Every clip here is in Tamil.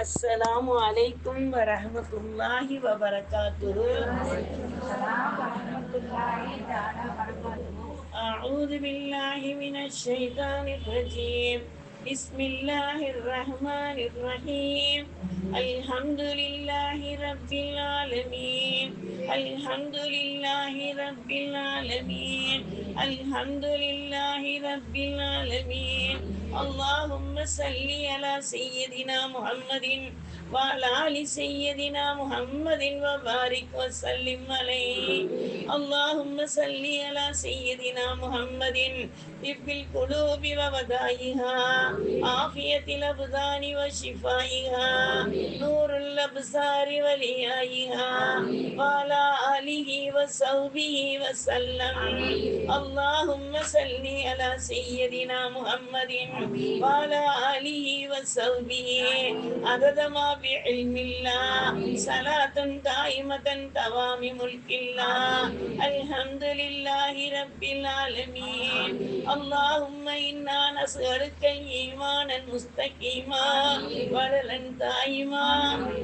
السلام عليكم ورحمة الله وبركاته أعوذ بالله من الشيطان الرجيم بسم الله الرحمن الرحيم. الحمد لله رب العالمين. الحمد لله رب العالمين. الحمد لله رب العالمين. اللهم صل على سيدنا محمد وعلى آل سيدنا محمد وبارك وسلم عليه اللهم صل على سيدنا محمد طب القلوب وودائها عافية الأبدان وشفائها نور الأبصار وليائها وعلى آله وصحبه وسلم اللهم صل على سيدنا محمد وعلى آله وصحبه عدد ما بعلم الله صلاة دائمة دوام ملك الله الحمد لله رب العالمين اللهم إنا نسألك إيمانا مستقيما وللا دائما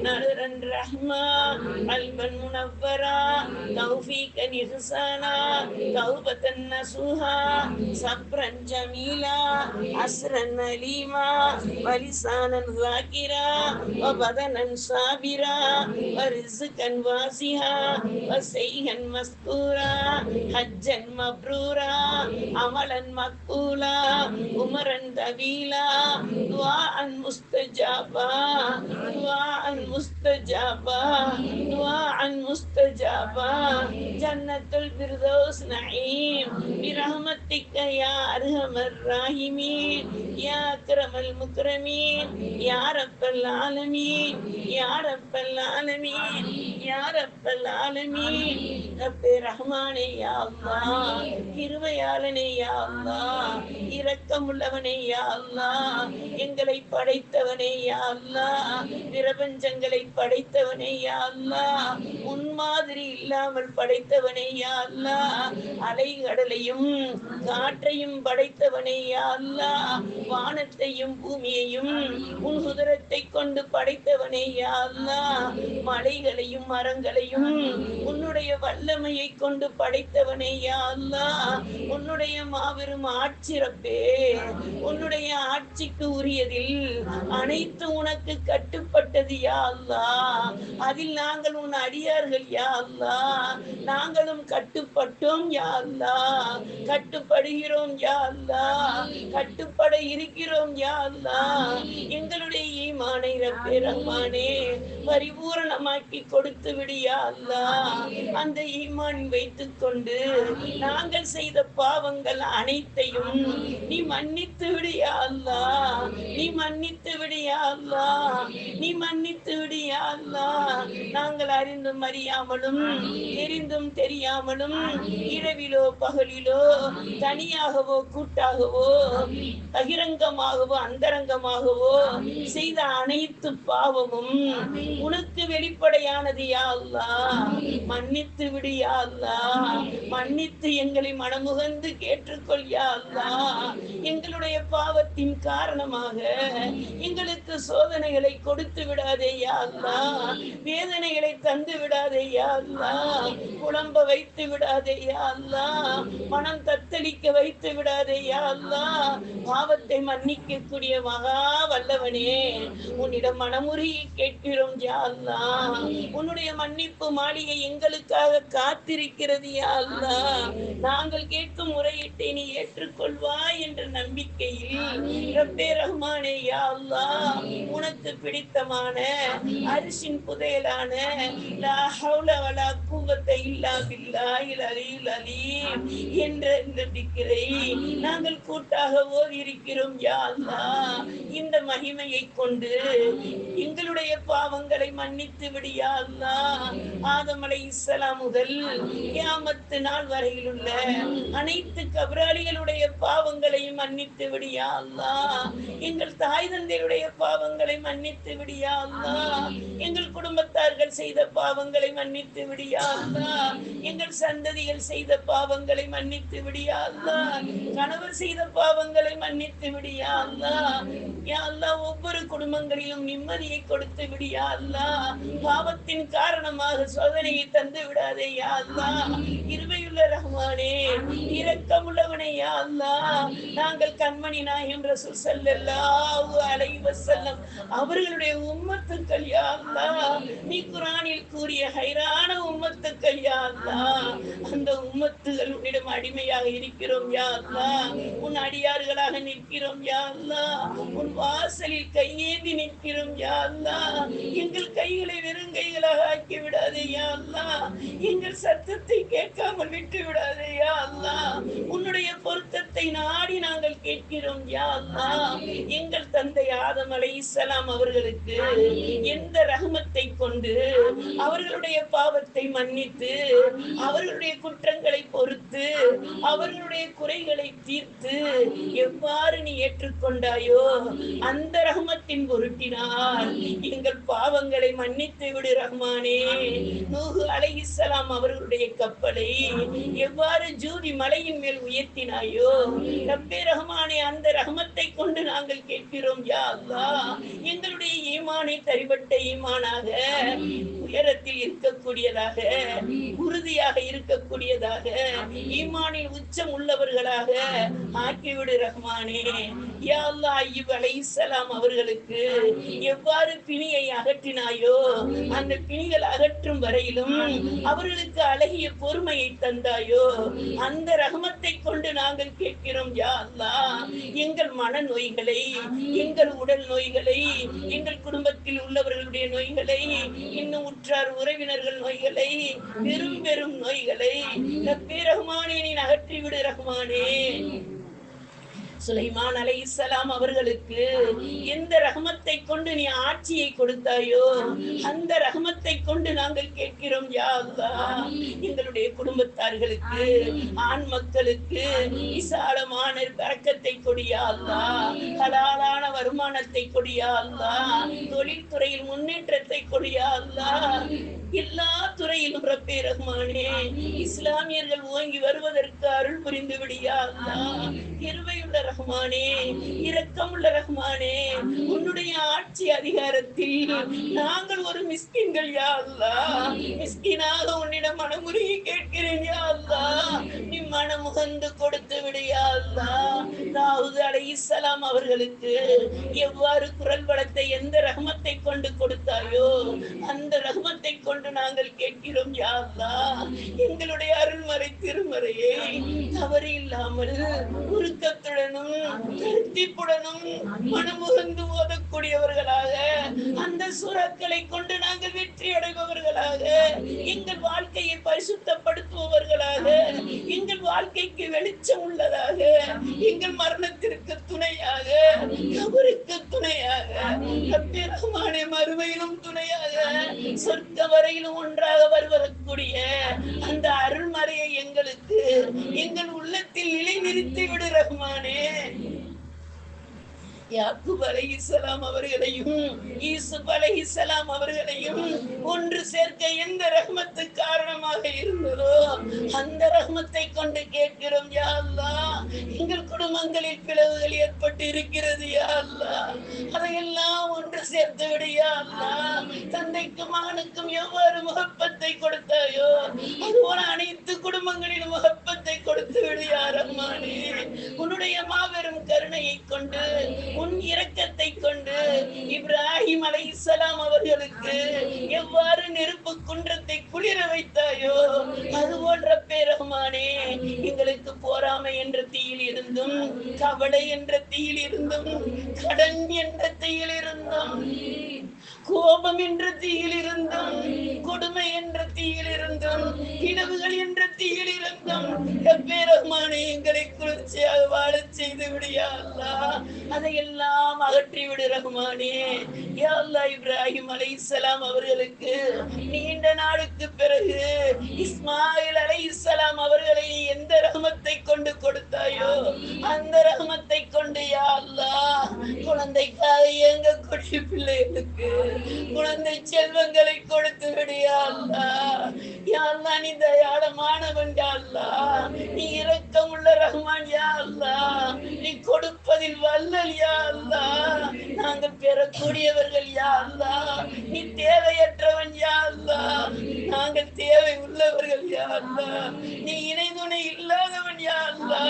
نذرا رحما قلبا منورا توفيقا إحسانا توبة نصوحا صبرا جميلا عسرا أليما ولسانا ذاكرا وبدنا صابرا ورزقا واسعا وسيها مذكورا حجا مبرورا عملا مقبولا عمرا طويلا دعاء مستجابا دعاء مستجابا دعاء مستجابا جنة الفردوس نعيم برحمتك يا أرحم الراحمين يا أكرم المكرمين يا رب العالمين يا رب العالمين يا رب العالمين رب ரஹ்மானே யா அல்லாஹ் கிருபையாளனே யா அல்லாஹ் இரக்கமுள்ளவனே யா அல்லாஹ் எங்களை படைத்தவனே யா அல்லாஹ் பிரபஞ்சங்களை படைத்தவனே யா அல்லாஹ் முன்மாதிரி இல்லாமல் படைத்தவனே யா அல்லாஹ் அலைகடலையும் காற்றையும் படைத்தவனே அல்லா வானத்தையும் பூமியையும் உன் சுதரத்தை கொண்டு படைத்தவனே அல்லா மலைகளையும் மரங்களையும் உன்னுடைய வல்லமையை கொண்டு படைத்தவனே அல்லா உன்னுடைய மாபெரும் ஆட்சிறப்பே உன்னுடைய ஆட்சிக்கு உரியதில் அனைத்து உனக்கு கட்டுப்பட்டது யா அல்லாஹ். அதில் நாங்கள் உன் அடியார்கள் யா அல்லா நாங்களும் கட்டுப்பட்டோம் யா அல்லாஹ். கட்டுப்படுகிறோம் யா அல்லா. கட்டுப்பட இருக்கிறோம் யா அல்லா. எங்களுடைய ஈமானை பரிபூரணமாக்கி கொடுத்து விடியா அல்லா. அந்த ஈமான் வைத்துக் கொண்டு நாங்கள் செய்த பாவங்கள் அனைத்தையும் நீ மன்னித்து விடியா நீ மன்னித்து விடியா நீ மன்னித்து விடியா நாங்கள் அறிந்தும் அறியாமலும் தெரிந்தும் தெரியாமலும் இரவிலோ பகலிலோ தனியாகவோ கூட்டாகவோ பகிரங்கமாகவோ அந்தரங்கமாகவோ செய்த அனைத்து பாவமும் உனக்கு வெளிப்படையானது யா அல்லாஹ் மன்னித்து விடு யா அல்லாஹ் மன்னித்து எங்களை மனமுகந்து கேட்டுக்கொள் யா அல்லாஹ் எங்களுடைய பாவத்தின் காரணமாக எங்களுக்கு சோதனைகளை கொடுத்து விடாதே யா அல்லாஹ் வேதனைகளை தந்து விடாதே யா அல்லாஹ் குழம்ப வைத்து விடாதே யா அல்லாஹ் மனம் தத்தளிக்க வைத்து விடாதே யா அல்லாஹ் பாவத்தை மன்னிக்கக்கூடிய மகா வல்லவனே. உன்னிடம் மனமுறையை கேட்கிறோம் யா அல்லாஹ் உன்னுடைய மன்னிப்பு மாளிகை எங்களுக்காக காத்திருக்கிறது யா அல்லாஹ் நாங்கள் கேட்கும் முறையீட்டை நீ ஏற்றுக்கொள்வாய் என்ற நம்பிக்கையில் ரப்பே ரஹ்மானே யா அல்லாஹ் உனக்கு பிடித்தமான அரிசின் புதையலான லா ஹவுல வலா குவத்த இல்லா பில்லாஹில் அலியுல் அலீம் என்ற நாங்கள் கூட்டாக ஓதி இருக்கிறோம் யா அல்லாஹ் இந்த மகிமையை கொண்டு எங்களுடைய பாவங்களை மன்னித்து விடியாதா ஆதமலை ஆதம் முதல் கியாமத்து நாள் வரையில் உள்ள அனைத்து கபராளிகளுடைய பாவங்களையும் மன்னித்து விடியாதா எங்கள் தாய் தந்தையுடைய பாவங்களை மன்னித்து விடியாதா எங்கள் குடும்பத்தார்கள் செய்த பாவங்களை மன்னித்து விடியாதா எங்கள் சந்ததிகள் செய்த பாவங்களை மன்னித்து விடியாதா கணவர் செய்த பாவங்களை மன்னித்து விடியா அல்லாஹ் ஒவ்வொரு குடும்பங்களிலும் நிம்மதியை கொடுத்து விடியா அல்லா பாவத்தின் காரணமாக சோதனையை தந்து விடாதே யா அல்லா இருமையுள்ள ரஹ்மானே இரக்கமுள்ளவனே யா அல்லா நாங்கள் கண்மணி நாயம் ரசூல் ஸல்லல்லாஹு அலைஹி வசல்லம் அவர்களுடைய உம்மத்துக்கள் யா நீ குரானில் கூறிய ஹைரான உம்மத்துக்கள் யா அந்த உம்மத்துகள் உன்னிடம் அடிமையாக இருக்கிறோம் யா உன் அடியார்களாக நிற்கிறோம் யா உன் வாசலில் கையேந்தி நிற்கிறோம் யா எங்கள் கைகளை வெறும் கைகளாக ஆக்கி விடாதே யா எங்கள் சத்தத்தை கேட்காமல் விட்டு விடாதே யா உன்னுடைய பொருத்தத்தை நாடி நாங்கள் கேட்கிறோம் யா எங்கள் தந்தை ஆதம் அலைஹிஸ்ஸலாம் அவர்களுக்கு எந்த ரஹமத்தை கொண்டு அவர்களுடைய பாவத்தை மன்னித்து அவர்களுடைய குற்றங்களை பொறுத்து அவர்களுடைய குறைகளை தீர்த்து எவ்வாறு நீ ஏற்றுக்கொண்டாயோ அந்த ரஹமத்தின் பொருட்டினால் எங்கள் பாவங்களை மன்னித்து விடு ரஹ்மானே. நூஹு அலைஹிஸ்ஸலாம் அவர்களுடைய கப்பலை எவ்வாறு ஜூதி மலையின் மேல் உயர்த்தினாயோ. ரப்பே ரஹ்மானே அந்த ரஹமத்தை கொண்டு நாங்கள் கேட்கிறோம் யா அல்லாஹ் எங்களுடைய ஈமானை தரிபட்ட ஈமானாக உயரத்தில் இருக்கக்கூடியதாக உறுதியாக இருக்கக்கூடியதாக ஈமானில் உச்சம் உள்ளவர்களாக ஆக்கிவிடு ரஹ்மானே. யா அல்லாஹ் ஐயூப் அலைஹிஸ்ஸலாம் அவர்களுக்கு எவ்வாறு பிணியை அகற்றினாயோ அந்த பிணிகள் அகற்றும் வரையிலும் அவர்களுக்கு அழகிய பொறுமையை தந்தாயோ அந்த ரஹமத்தை கொண்டு நாங்கள் கேட்கிறோம் யா அல்லாஹ். எங்கள் மன நோய்களை எங்கள் உடல் நோய்களை எங்கள் குடும்பத்தில் உள்ளவர்களுடைய நோய்களை இன்னும் உற்றார் உறவினர்கள் நோய்களை பெரும் பெரும் நோய்களை. ரப்பே ரஹ்மானே நீ அகற்றி விடு ரஹ்மானே சுலைமான் அலை இஸ்லாம் அவர்களுக்கு எந்த ரஹமத்தை கொண்டு நீ ஆட்சியை கொடுத்தாயோ அந்த ரஹமத்தை கொண்டு நாங்கள் கேட்கிறோம் யா எங்களுடைய குடும்பத்தார்களுக்கு ஆண் மக்களுக்கு விசாலமான பறக்கத்தை கொடியா அல்லாஹ் ஹலாலான வருமானத்தை கொடியா அல்லாஹ் தொழில்துறையில் முன்னேற்றத்தை கொடியா அல்லாஹ் எல்லா துறையிலும் ரப்பே ரஹ்மானே இஸ்லாமியர்கள் ஓங்கி வருவதற்கு அருள் புரிந்து விடியா அல்லாஹ் கிருபையுள்ள ரஹ்மானே இரக்கமுள்ள ரஹ்மானே உன்னுடைய ஆட்சி அதிகாரத்தில் நாங்கள் ஒரு மிஸ்கின்கள் யா அல்லா. மிஸ்கினாக உன்னிடம் மனமுருகி கேட்கிறேன் யா அல்லா. நீ மனமுகந்து கொடுத்து விடு யா அவர்களுக்கு எவ்வாறு குரல் வளத்தை எந்த ரகமத்தை கொண்டு கொடுத்தாயோ அந்த ரகமத்தை கொண்டு நாங்கள் கேட்கிறோம் யா எங்களுடைய அருள்மறை திருமறையை தவறு இல்லாமல் உருக்கத்துடனும் திருப்திப்புடனும் மனமுகந்து ஓதக்கூடியவர்களாக அந்த சூறாக்களை கொண்டு நாங்கள் வெற்றி அடைபவர்களாக எங்கள் வாழ்க்கையை பரிசுத்தப்படுத்துபவர்களாக எங்கள் வாழ்க்கைக்கு வெளிச்சம் உள்ளதாக எங்கள் மரணத்திற்கு துணையாக கபருக்கு துணையாக ரப்பே ரஹ்மானே மறுமையிலும் துணையாக சொர்க்க வரையிலும் ஒன்றாக வருவதற்குரிய அந்த அருள்மறையை எங்களுக்கு எங்கள் உள்ளத்தில் நிலைநிறுத்தி விடு ரஹ்மானே யாக்கூப் அலைஹிஸ்ஸலாம் அவர்களையும் யூசுப் அலைஹிஸ்ஸலாம் அவர்களையும் ஒன்று சேர்க்க எந்த ரஹ்மத்து காரணமாக இருந்ததோ அந்த ரஹ்மத்தை கொண்டு கேட்கிறோம் யா அல்லாஹ் எங்கள் குடும்பங்களில் பிளவுகள் ஏற்பட்டு இருக்கிறது யா அல்லாஹ். அதையெல்லாம் ஒன்று சேர்த்து விடு யா அல்லாஹ். தந்தைக்கும் மகனுக்கும் எவ்வாறு முகப்பத்தை கொடுத்தாயோ அதுபோல அனைத்து குடும்பங்களிலும் முகப்பத்தை கொடுத்து விடு யா ரஹ்மானே. உன்னுடைய மாபெரும் கருணையை கொண்டு உன் இரக்கத்தை கொண்டு இப்ராஹிம் அலைஹிஸ்ஸலாம் அவர்களுக்கு எவ்வாறு நெருப்பு குன்றத்தை குளிர வைத்தாயோ அது போன்ற பேரகுமானே எங்களுக்கு போராமை என்ற தீயில் இருந்தும் கவலை என்ற தீயில் இருந்தும் கடன் என்ற தீயில் இருந்தும் கோபம் என்ற தீயில் இருந்தும் கொடுமை என்ற தீயில் இருந்தும் இனவுகள் என்ற தீயில் இருந்தும் எப்பேரகமானே எங்களை குளிர்ச்சியாக வாழ செய்து விடியா அல்லாஹ். அதையெல்லாம் அகற்றி விடு ரகுமானே. யா அல்லாஹ் இப்ராஹிம் அலைஹிஸ்ஸலாம் அவர்களுக்கு நீண்ட நாளுக்கு பிறகு இஸ்மாயில் அலைஹிஸ்ஸலாம் அவர்களை எந்த ரஹமத்தை கொண்டு கொடுத்தாயோ அந்த ரஹமத்தை கொண்டு யா அல்லாஹ் குழந்தைக்காக இயங்கக்கூடிய பிள்ளைகளுக்கு. குழந்தை செல்வங்களை கொடுத்து விடு யா யா அல்லாஹ் நீ தயாளமானவன் யா அல்லாஹ். நீ இரக்கமுள்ள ரஹ்மான் யா அல்லாஹ். நீ கொடுப்பதில் வல்லல் யா நாங்கள் பெறக்கூடியவர்கள் யா அல்லா நீ தேவையற்றவன் யா அல்லா நாங்கள் தேவை உள்ளவர்கள் யா அல்லா நீ இணை துணை இல்லாதவன் யா அல்லா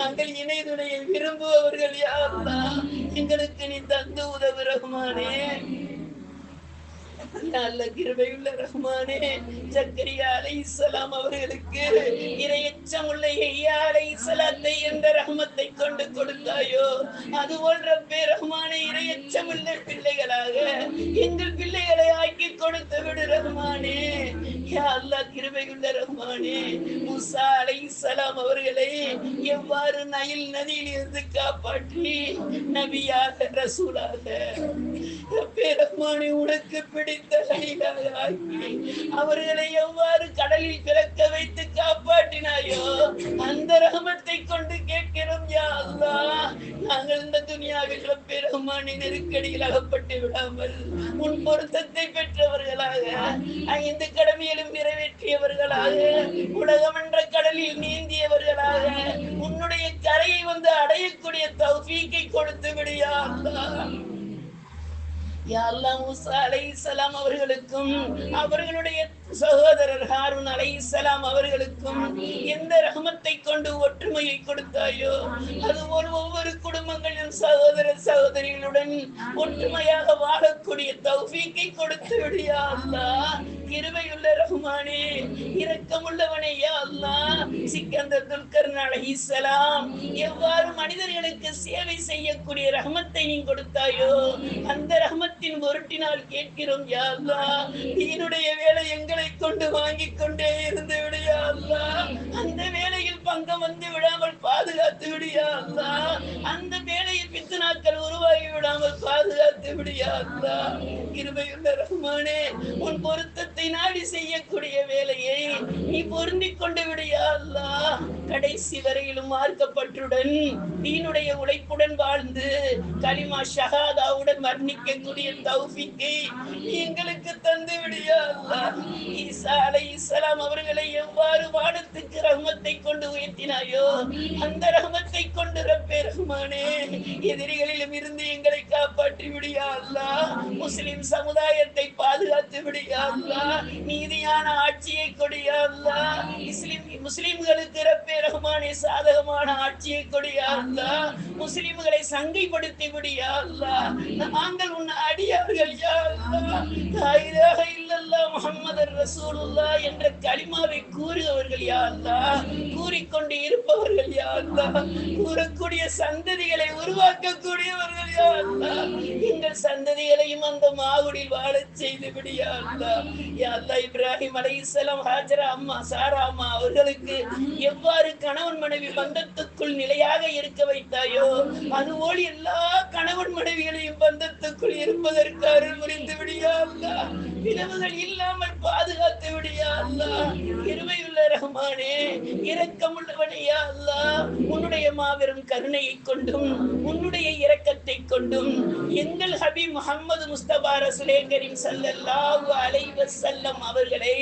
நாங்கள் இணை துணையை விரும்புபவர்கள் யா அல்லா எங்களுக்கு நீ தந்து உதவு ரகுமானே. நல்ல கிருபையுள்ள ரஹ்மானே ஜக்கரியா இஸ்லாம் அவர்களுக்கு இரையச்சம் உள்ள ஐயா அலை இஸ்லாத்தை என்ற ரஹ்மத்தை கொண்டு கொடுத்தாயோ? அதுபோல் ரப்பே ரஹ்மானே இரையச்சம் உள்ள பிள்ளைகளாக எங்கள் பிள்ளைகளை ஆக்கி கொடுத்து விடு ரஹ்மானே. யா அல்லா கிருபையுள்ள ரஹ்மானே முசா அலை சலாம் அவர்களை எவ்வாறு நைல் நதியில் இருந்து காப்பாற்றி நபியாக ரசூலாக பெருமானி உனக்கு பிடித்த நயிலாக ஆக்கி அவர்களை எவ்வாறு கடலில் பிறக்க வைத்து காப்பாற்றினாயோ அந்த ரஹமத்தை கொண்டு கேட்கிறோம் யா நாங்கள் இந்த துனியாவில் பெருமானி நெருக்கடியில் அகப்பட்டு விடாமல் உன் பொருத்தத்தை பெற்றவர்களாக ஐந்து கடமையிலும் நிறைவேற்றியவர்களாக உலகம் என்ற கடலில் நீந்தியவர்களாக உன்னுடைய கரையை வந்து அடையக்கூடிய தௌஃபீக்கை கொடுத்து விடியா அவர்களுக்கும் அவர்களுடைய சகோதரர் ஹாரூன் அலை இஸ்லாம் அவர்களுக்கும் எந்த ரகமத்தை கொண்டு ஒற்றுமையை கொடுத்தாயோ அதுபோல் ஒவ்வொரு குடும்பங்களின் சகோதர சகோதரிகளுடன் ஒற்றுமையாக வாழக்கூடிய தௌஃபீக்கை கொடுத்து விடியா அல்லாஹ். கிருபையுள்ள ரஹ்மானே இரக்கமுள்ளவனே யா அல்லாஹ். சிக்கந்தர் துல்கர்ன் அலைஹிஸ்ஸலாம் எவ்வாறு மனிதர்களுக்கு சேவை செய்யக்கூடிய ரஹமத்தை நீ கொடுத்தாயோ அந்த ரஹமத்தின் பொருட்டினால் கேட்கிறோம் யா அல்லாஹ். தீனுடைய வேலை எங்களை கொண்டு வாங்கிக் கொண்டே இருந்து விடியா அல்லாஹ். அந்த வேலையில் பங்கம் வந்து விடாமல் பாதுகாத்து விடியா அல்லாஹ். அந்த வேலையில் பித்தனாக்கள் உருவாகி விடாமல் பாதுகாத்து கிருபையுள்ள உன் பொருத்தத்தை நாடி செய்யக்கூடிய வேலையை நீ பொருந்திக் கொண்டு விடியா அல்லா. கடைசி வரையிலும் மார்க்கப்பட்டுடன் தீனுடைய உழைப்புடன் வாழ்ந்து கலிமா ஷஹாதாவுடன் மர்ணிக்கக்கூடிய தௌஃபிக்கை எங்களுக்கு தந்து விடியா அல்லா. ஈசா இஸ்லாம் அவர்களை எவ்வாறு வானத்துக்கு ரகமத்தை கொண்டு உயர்த்தினாயோ அந்த ரஹ்மத்தை கொண்டு ரப்பே ரஹ்மானே எதிரிகளிலும் இருந்து எங்களை காப்பாற்றி விடியா அல்லா முஸ்லிம் சமுதாயத்தை பாதுகாத்து விடியா நீதியான ஆட்சியை கொடியா அல்லா இஸ்லிம் முஸ்லிம்களுக்கு ரப்பே ரஹ்மானே சாதகமான ஆட்சியை கொடியா அல்லா முஸ்லிம்களை சங்கைப்படுத்தி விடியா அல்லா நாங்கள் உன் அடியார்கள் யா அல்லாஹ்? முகமது ரசூலுல்லா என்ற களிமாவை கூறுபவர்கள் யா அல்லாஹ் கூறிக்கொண்டு இருப்பவர்கள் யா அல்லாஹ் கூறக்கூடிய சந்ததிகளை உருவாக்கக்கூடியவர்கள் யா அல்லாஹ் எங்கள் சந்ததிகளையும் அந்த மாவுடில் வாழச் செய்து விடியா அல்லாஹ் யா அல்லாஹ் இப்ராஹிம் அலைஹிஸ்ஸலாம் ஹாஜரா அம்மா சாரா அம்மா அவர்களுக்கு எவ்வாறு கணவன் மனைவி பந்தத்துக்குள் நிலையாக இருக்க வைத்தாயோ அதுபோல் எல்லா கணவன் மனைவிகளையும் பந்தத்துக்குள் இருப்பதற்கு அருள் புரிந்து விடியா அல்லாஹ் பிளவுகள் இல்லாமல் பாதுகாத்து விடியா அல்லாஹ் இருமையுள்ள ரஹ்மானே இரக்கமுள்ளவனே யா அல்லாஹ் உன்னுடைய மாபெரும் கருணையை கொண்டும் உன்னுடைய இரக்கத்தை கொண்டும் எங்கள் ஹபி முகமது முஸ்தபா ரசூலே கரீம் ஸல்லல்லாஹு அலைஹி வஸல்லம் அவர்களை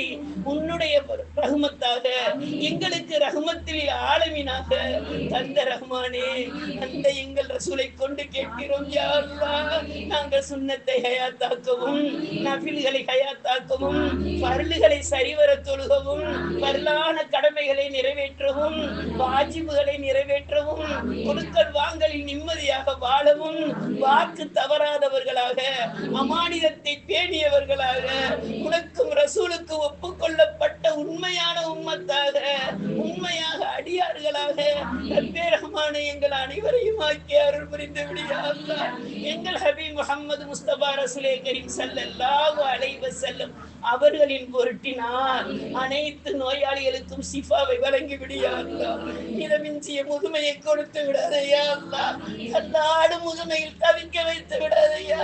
உன்னுடைய ரஹ்மத்தாக எங்களுக்கு ரஹ்மத்தில் ஆலமீனாக தந்த ரஹ்மானே அந்த எங்கள் ரசூலை கொண்டு கேட்கிறோம் யா அல்லா. நாங்கள் சுண்ணத்தை ஹயாத்தாக்கவும் நபில்களை ஹயாத்தாக்கவும் பருளுகளை சரிவர தொழுகவும் பரலான கடமைகளை நிறைவேற்றவும் வாஜிபுகளை நிறைவேற்றவும் கொடுக்கல் வாங்கலில் நிம்மதியாக வாழவும் வாக்கு தவறாதவர்களாக அமானிதத்தை பேணியவர்களாக உனக்கும் ரசூலுக்கு ஒப்புக்கொள்ளப்பட்ட உண்மையான உம்மத்தாக உண்மையாக அடியார்களாக ரப்பே எங்கள் அனைவரையும் ஆக்கி அருள் புரிந்து விடியா எங்கள் ஹபீ முகமது முஸ்தபா ரசுலே கரீம் ஸல்லல்லாஹு அலைவ செல்லும் அவர்களின் பொருட்டினால் அனைத்து நோயாளிகளுக்கும் சிஃபாவை வழங்கி விடியா இடமிஞ்சிய முதுமையை கொடுத்து விடாதையா கல்லாடு முதுமையில் தவிக்க வைத்து விடாதையா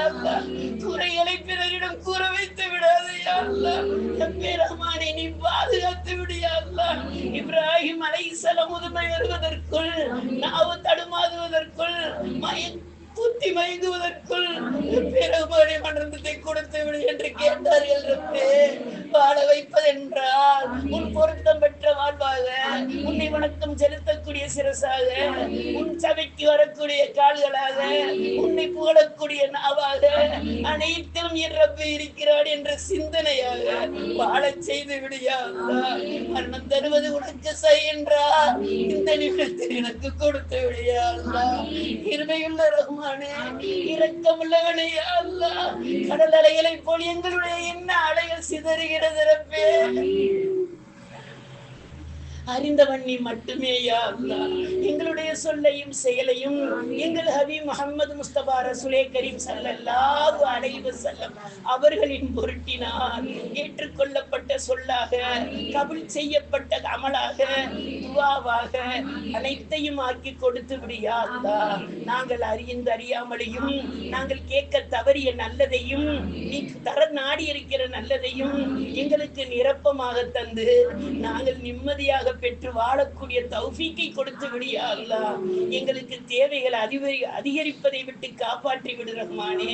குறைகளை பிறரிடம் கூற வைத்து விடாதையா அல்லாஹ். நீ பாதுகாத்து விடியா அல்லாஹ். இப்ராஹிம் அலைஹிஸ்ஸலாம் முதுமை வருவதற்குள் நாவு தடுமாறுவதற்குள் மயக்க புத்தி மயங்குவதற்குள் பெருமாடி மன்றத்தை கொடுத்து விடு என்று கேட்டார்கள் ரப்பே வாழ வைப்பதென்றால் உன் பொருத்தம் பெற்ற வாழ்வாக உன்னை வணக்கம் செலுத்தக்கூடிய சிரசாக உன் சபைக்கு வரக்கூடிய கால்களாக உன்னை புகழக்கூடிய நாவாக அனைத்திலும் இறப்பு இருக்கிறாள் என்ற சிந்தனையாக வாழச் செய்து விடியா மரணம் தருவது உனக்கு செய்கின்றா இந்த நிமிடத்தில் எனக்கு கொடுத்து விடியா இருமையுள்ள ரகுமான் ரஹ்மானே இரக்கமுள்ளவனே அல்ல கடல் அலைகளை போல் எங்களுடைய என்ன அலைகள் சிதறுகிறது ரப்பே. அறிந்தவன் நீ மட்டுமே எங்களுடைய சொல்லையும் செயலையும் எங்கள் ஹபி முகமது முஸ்தபா ரசுலே கரீம் ஸல்லல்லாஹு அலைஹி வஸல்லம் அவர்களின் பொருட்டினால் ஏற்றுக்கொள்ளப்பட்ட சொல்லாக கபுல் செய்யப்பட்ட அமலாக துவாவாக அனைத்தையும் ஆக்கி கொடுத்து விடியா நாங்கள் அறிந்து அறியாமலையும் நாங்கள் கேட்க தவறிய நல்லதையும் நீ தர நாடி இருக்கிற நல்லதையும் எங்களுக்கு நிரப்பமாக தந்து நாங்கள் நிம்மதியாக பெற்று வாழக்கூடிய தௌஃபீக்கை கொடுத்து விடியா எங்களுக்கு தேவைகள் அதிகரி அதிகரிப்பதை விட்டு காப்பாற்றி விடு ரஹ்மானே.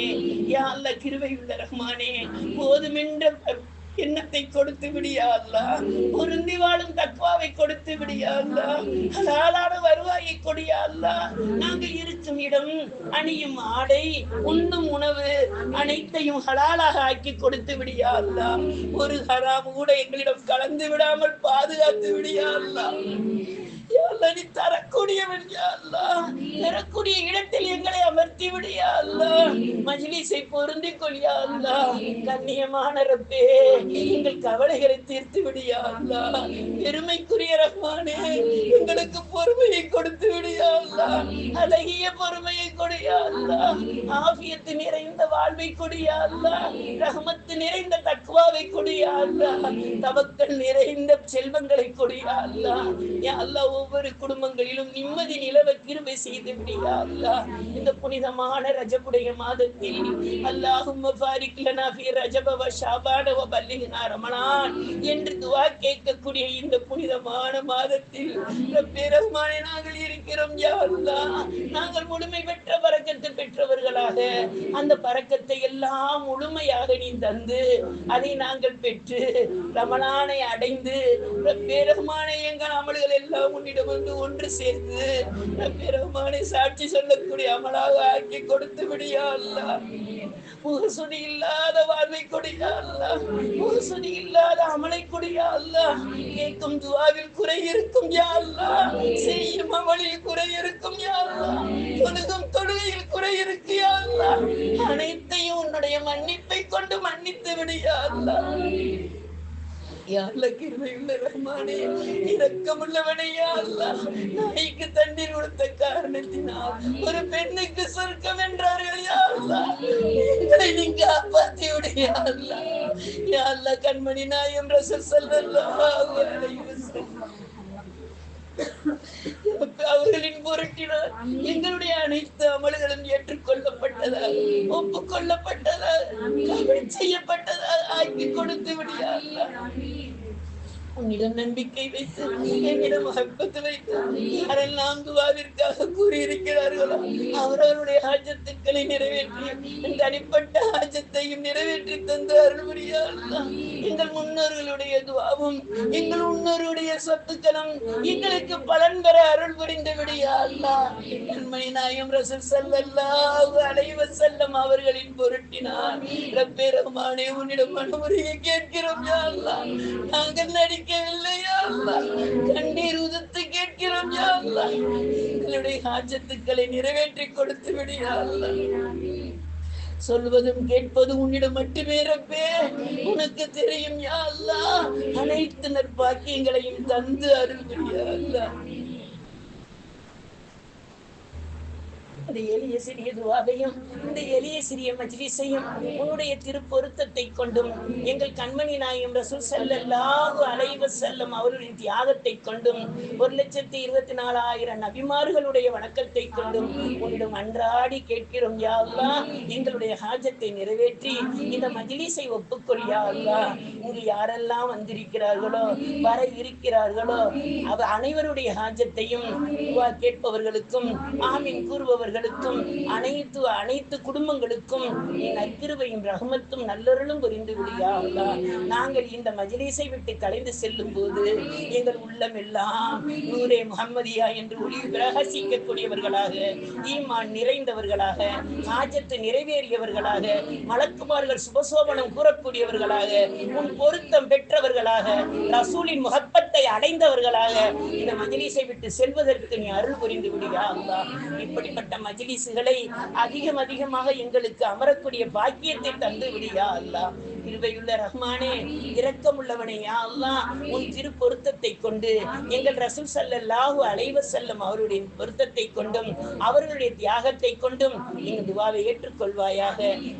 யா அல்ல கிருவை உள்ள ரஹ்மானே. போதுமென்ற எண்ணத்தை கொடுத்து விடியா பொருந்தி வாழும் தக்குவாவை கொடுத்து விடியாதா ஹலாலான வருவாயை கொடியாதா நாங்க இருக்கும் இடம் அணியும் ஆடை உண்ணும் உணவு அனைத்தையும் ஹலாலாக ஆக்கி கொடுத்து விடியாதா ஒரு ஹராம் கூட எங்களிடம் கலந்து விடாமல் பாதுகாத்து விடியா நீ தரக்கூடியவன் யா தரக்கூடிய இடத்தில் எங்களை அமர்த்தி விடியா அல்லாஹ் மஜ்லிஸை பொருந்திக் கொள்ளியா அல்ல? கண்ணியமான ரப்பே. எங்கள் கவலைகளை தீர்த்து விடியா பெருமைக்குரிய ரஹ்மானே எங்களுக்கு பொறுமையை கொடுத்து விடியா அழகிய பொறுமையை கொடியா ஆபியத்து நிறைந்த வாழ்வை கொடியா ரஹமத்து நிறைந்த தக்வாவை கொடியா தவக்கல் நிறைந்த செல்வங்களை கொடியா அல்லாஹ் ஒவ்வொரு குடும்பங்களிலும் நிம்மதி நிலவ கிருபை செய்து விடியா இந்த புனிதமான ரஜபுடைய மாதத்தில் அல்லாஹும் பாரிக் லனா ஃபீ ரஜப வ ஷாபான வ பல்லிக்னா என்று துவா கேட்கக்கூடிய இந்த புனிதமான மாதத்தில் ரப்பே நாங்கள் இருக்கிறோம் யா நாங்கள் முழுமை பெற்ற பறக்கத்தை பெற்றவர்களாக அந்த பறக்கத்தை எல்லாம் முழுமையாக நீ தந்து அதை நாங்கள் பெற்று ரமணானை அடைந்து பெருமானை எங்கள் அமல்கள் எல்லாம் உன்னிடம் வந்து ஒன்று சேர்ந்து பெருமானை சாட்சி சொல்லக்கூடிய அமலாக ஆக்கி கொடுத்து விடியா அல்ல. முகசுடி இல்லாத வாழ்வை கொடியா அல்ல. மோசடி இல்லாத அமலை கொடியா அல்ல. கேட்கும் துவாவில் குறை இருக்கும் யா செய்யும் அமலில் குறை இருக்கும் யா அல்லாஹ் தொழுகும் தொழுகையில் குறை இருக்கு யா அனைத்தையும் உன்னுடைய மன்னிப்பை கொண்டு மன்னித்து விடு யா அல்லாஹ் கிருபையுள்ள யா நாய்க்கு தண்ணீர் கொடுத்த காரணத்தினால் ஒரு பெண்ணுக்கு சொர்க்கம் என்றார்கள் யா அல்லாஹ் யா அல்லாஹ் கண்மணி நாயம் ரசூல் ஸல்லல்லாஹு அலைஹி வஸல்லம். அவர்களின் பொருட்டினால் எங்களுடைய அனைத்து அமல்களும் ஏற்றுக்கொள்ளப்பட்டதால் ஒப்புக்கொள்ளப்பட்டதால் செய்யப்பட்டதால் ஆக்கி கொடுத்து விடியா உன்னிடம் நம்பிக்கை வைத்து என்னிடம் மகப்பத்து வைத்து யாரெல்லாம் துவாவிற்காக கூறியிருக்கிறார்களோ அவரவருடைய ஆஜத்துக்களை நிறைவேற்றி தனிப்பட்ட ஆஜத்தையும் நிறைவேற்றி தந்து அருள் எங்கள் முன்னோர்களுடைய துவாவும் எங்கள் முன்னோருடைய சொத்துக்களும் எங்களுக்கு பலன் பெற அருள் புரிந்து விடியா அல்லாஹ் கண்மணி நாயம் அவர்களின் பொருட்டினார் ரப்பே ரஹ்மானே உன்னிடம் அனுமதியை கேட்கிறோம் யா அல்லாஹ் நாங்கள் நடிக்கவில்லை யா அல்லாஹ் கண்ணீர் உதித்து கேட்கிறோம் யா அல்லாஹ் எங்களுடைய ஹாஜத்துக்களை நிறைவேற்றி கொடுத்து விடு யா சொல்வதும் கேட்பதும் உன்னிடம் மட்டுமே ரப்பே. உனக்கு தெரியும் யா அல்லாஹ் அனைத்து நற்பாக்கியங்களையும் தந்து அருள் அல்லா அல்லாஹ் இந்த எளிய சிறிய துவாவையும் இந்த எளிய சிறிய மஜ்லிஸையும் உன்னுடைய திருப்பொருத்தத்தை கொண்டும் எங்கள் கண்மணி நாயம் ரசூல் ஸல்லல்லாஹு அலைஹி செல்லும் அவர்களின் தியாகத்தை கொண்டும் ஒரு லட்சத்தி இருபத்தி நாலாயிரம் நபிமார்களுடைய வணக்கத்தை கொண்டும் உன்னிடம் அன்றாடி கேட்கிறோம். யா அல்லாஹ் எங்களுடைய ஹாஜத்தை நிறைவேற்றி இந்த மஜ்லிஸை ஒப்புக்கொள். யா அல்லாஹ் இங்கு யாரெல்லாம் வந்திருக்கிறார்களோ வர இருக்கிறார்களோ அவ அனைவருடைய ஹாஜத்தையும் கேட்பவர்களுக்கும் ஆமீன் கூறுபவர்கள் எங்களுக்கும் அனைத்து அனைத்து குடும்பங்களுக்கும் என் அக்கிருவையும் ரகமத்தும் நல்லருளும் புரிந்து விடியா நாங்கள் இந்த மஜ்லிஸை விட்டு கலைந்து செல்லும் போது எங்கள் உள்ளம் எல்லாம் நூரே முகம்மதியா என்று ஒளி பிரகாசிக்கக்கூடியவர்களாக ஈமான் நிறைந்தவர்களாக ஆஜத்து நிறைவேறியவர்களாக மலக்குமார்கள் சுபசோபனம் கூறக்கூடியவர்களாக உன் பொருத்தம் பெற்றவர்களாக ரசூலின் முகப்பத்தை அடைந்தவர்களாக இந்த மஜ்லிஸை விட்டு செல்வதற்கு நீ அருள் புரிந்து விடியா இப்படிப்பட்ட மஜிலிசுகளை அதிகம் அதிகமாக எங்களுக்கு அமரக்கூடிய பாக்கியத்தை தந்து விடியா அல்லா கிருபையுள்ள ரஹ்மானே இரக்கமுள்ளவனே யா அல்லா உன் திரு பொருத்தத்தை கொண்டு எங்கள் ரசூல் ஸல்லல்லாஹு அலைவ செல்லும் அவருடைய பொருத்தத்தை கொண்டும் அவர்களுடைய தியாகத்தை கொண்டும் எங்கள் துவாவை ஏற்றுக்கொள்வாயாக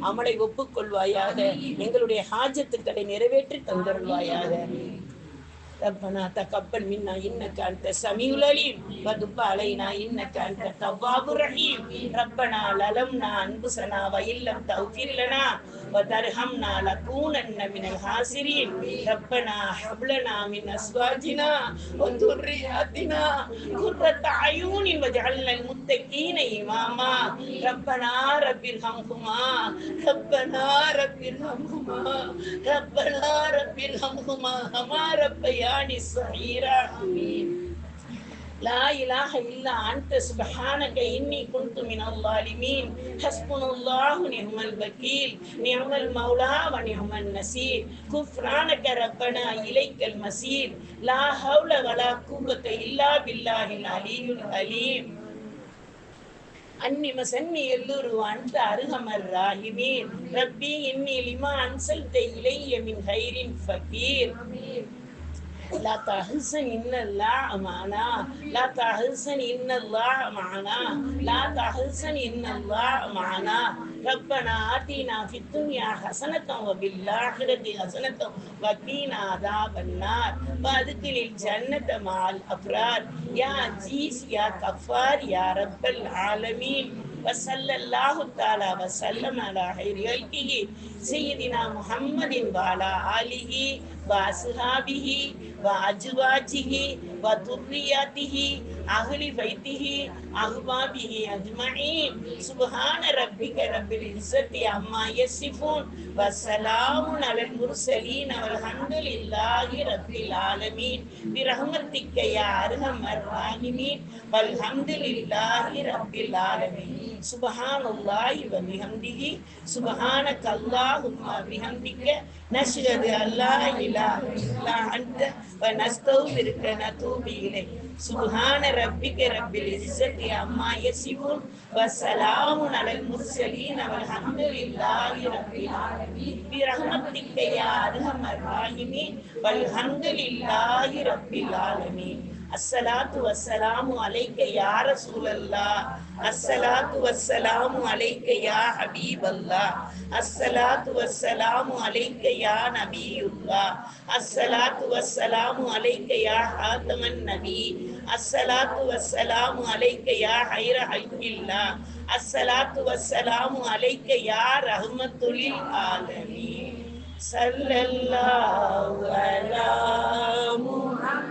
அமலை ஒப்புக்கொள்வாயாக எங்களுடைய ஹாஜத்துக்களை நிறைவேற்றி தந்தருள்வாயாக ربنا تقبل منا انك انت السميع العليم وتب علينا انك انت التواب الرحيم ربنا ظلمنا انفسنا وان لم تغفر لنا وترحمنا لنكونن من الخاسرين ربنا هب لنا من ازواجنا وذرياتنا قرة اعين واجعلنا المتقين اماما ربنا رب ارحمهما ربنا رب ارحمهما ربنا رب ارحمهما كما ربياني صغيرا آمين لا إله إلا أنت سبحانك إني كنت من الظالمين حسبنا الله نعم الوكيل نعم المولى ونعم النصير كفرانك ربنا إليك المسير لا حول ولا قوة إلا بالله العلي العليم أني مسني اللور وأنت أرحم الراحمين ربي إني لما أنزلت إلي من خير فقير لا تحزن إن الله معنا. لا تحزن إن الله معنا. لا تحزن إن الله معنا. ربنا آتنا في الدنيا حسنة وفي الآخرة حسنة وقنا عذاب النار. وأدخل الجنة مع الأبرار يا عزيز يا غفار يا رب العالمين. وصلى الله تعالى وسلم على خير سيدنا محمد وعلى آله وأصحابه. وأزواجه وذرياته أهل بيته أحبابه أجمعين سبحان ربك رب العزة عما يصفون وسلام على المرسلين والحمد لله رب العالمين برحمتك يا أرحم الراحمين والحمد لله رب العالمين سبحان الله وبحمده سبحانك اللهم وبحمدك نشهد أن لا إله إلا أنت ونستغفرك ونتوب إليك سبحان ربك رب العزة عما يصفون وسلام على المرسلين والحمد لله رب العالمين برحمتك يا أرحم الراحمين والحمد لله رب العالمين الصلاة والسلام عليك يا رسول الله. الصلاة والسلام عليك يا حبيب الله. الصلاة والسلام عليك يا نبي الله. الصلاة والسلام عليك يا خاتم النبي. الصلاة والسلام عليك يا خير الله. الصلاة والسلام عليك يا رحمة للعالمين. صلى الله على محمد